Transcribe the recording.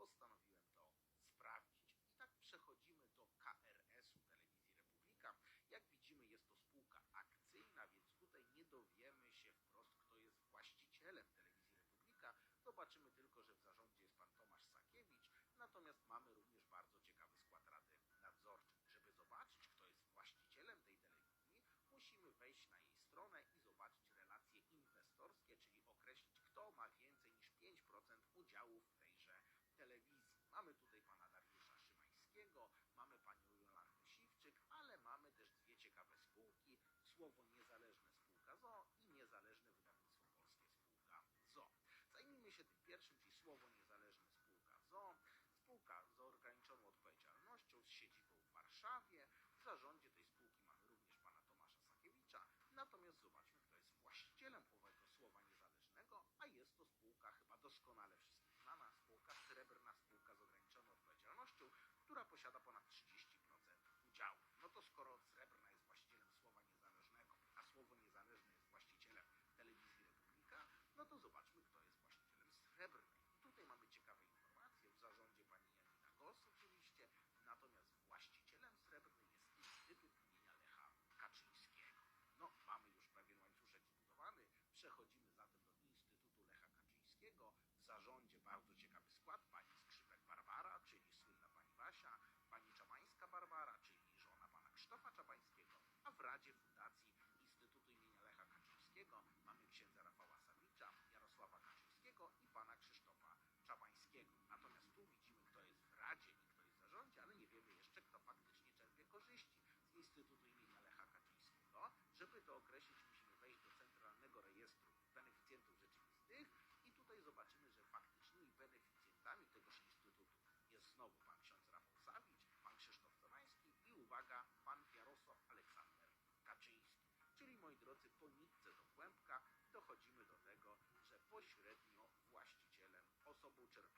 postanowiłem to sprawdzić. I tak przechodzimy do KRS-u Telewizji Republika. Jak widzimy jest to spółka akcyjna, więc tutaj nie dowiemy się wprost, kto jest właścicielem Telewizji Republika. Zobaczymy tylko, że w zarządzie jest pan Tomasz Sakiewicz, natomiast mamy również bardzo ciekawy skład Rady Nadzorczej. Żeby zobaczyć, kto jest właścicielem tej telewizji, musimy wejść na jej stronę i zobaczyć relacje inwestorskie, czyli określić, kto ma więcej niż 5% udziałów w tejże telewizji. Mamy tutaj pana Dariusza Szymańskiego, mamy panią Jolantę Siwczyk, ale mamy też dwie ciekawe spółki, Słowo Niezależne Spółka ZO i Niezależne Wydawnictwo Polskie Spółka ZO. Zajmijmy się tym pierwszym, czyli Słowo Niezależne Spółka ZO. Spółka z ograniczoną odpowiedzialnością z siedzibą w Warszawie. W zarządzie tej spółki mamy również pana Tomasza Sakiewicza. Natomiast zobaczmy, kto jest właścicielem owego słowa niezależnego, a jest to spółka chyba doskonale wszystkim znana, spółka srebrna, spółka z ograniczoną odpowiedzialnością, która posiada ponad 30% udziałów. No to skoro srebrna jest właścicielem słowa niezależnego, a słowo niezależne jest właścicielem telewizji Republika, no to zobaczmy, kto jest właścicielem srebrnej. Tutaj mamy ciekawe informacje. W zarządzie pani Janina Gos oczywiście, natomiast właścicielem srebrnej jest Instytut imienia Lecha Kaczyńskiego. No, mamy już pewien łańcuszek zbudowany. Przechodzimy zatem do Instytutu Lecha Kaczyńskiego. W zarządzie bardzo ciekawy skład. Pani Skrzypek Barbara, czyli słynna pani Wasia, pani Czabańska Barbara, czyli żona pana Krzysztofa Czabańskiego, a w Radzie Fundacji Instytutu imienia Lecha Kaczyńskiego mamy księdza Rafała Sawicza, Jarosława Kaczyńskiego i pana Krzysztofa Czabańskiego. Natomiast tu widzimy, kto jest w Radzie i kto jest w zarządzie, ale nie wiemy jeszcze, kto faktycznie czerpie korzyści z Instytutu imienia Lecha Kaczyńskiego. Żeby to określić, musimy wejść do Centralnego Rejestru Beneficjentów Rzeczywistych i tutaj zobaczymy, że faktycznymi beneficjentami tegoż instytutu jest znowu pan ksiądz Rafał Sawicz, pan Krzysztof Cemański i uwaga, pan Jarosław Aleksander Kaczyński. Czyli moi drodzy, po nitce do kłębka dochodzimy do tego, że pośrednio właścicielem, osobą czerpiącą